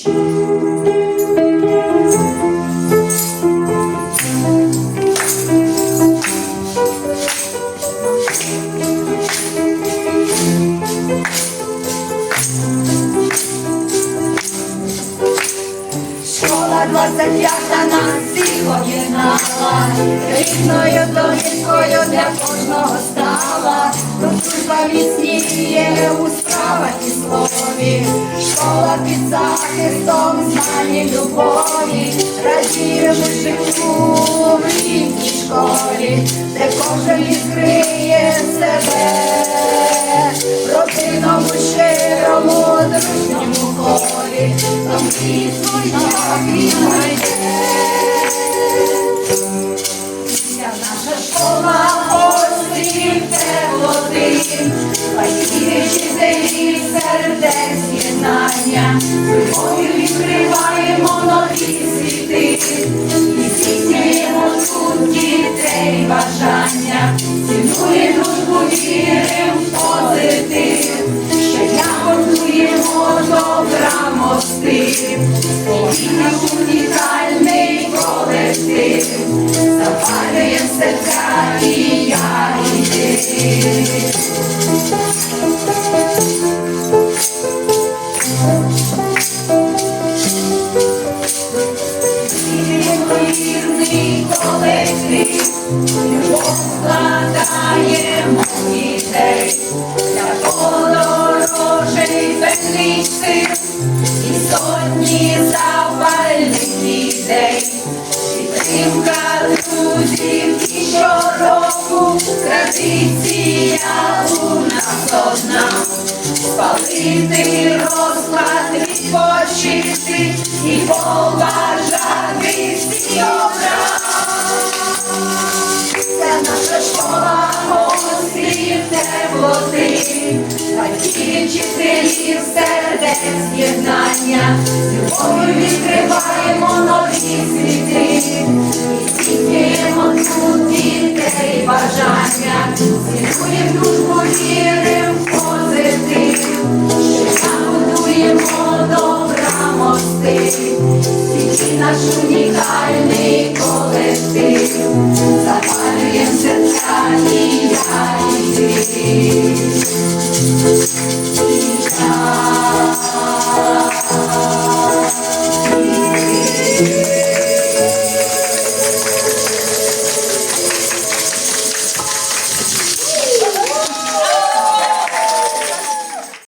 Школа 25 нас всіх об'єднала, рідною домівкою для кожного стала, тут дружба міцніє у справах і школа під захистом знані любові, радіємо життю в рідній школі, де кожен відкриє себе, в родинному щирому дружньому колі, там світло як віднайде. Вся бажання, цінує дружбу, вірим в позитив, щодня будуємо добра мости, спільний унікальний колектив, запалює серця і я, і ти. Вірний колектив, любов дітей, для подорожей безліч і сотні запальних ідей. Підтримка друзів і щороку традиція у нас одна. Спалити розклад, відпочити і поважати вчителів, сердець єднання, любов'ю відкриваємо нові світи, і тут дітей бажання, цінуємо дружбу, вірим позитив, будуємо добра мости, світі наш унікальний колектив.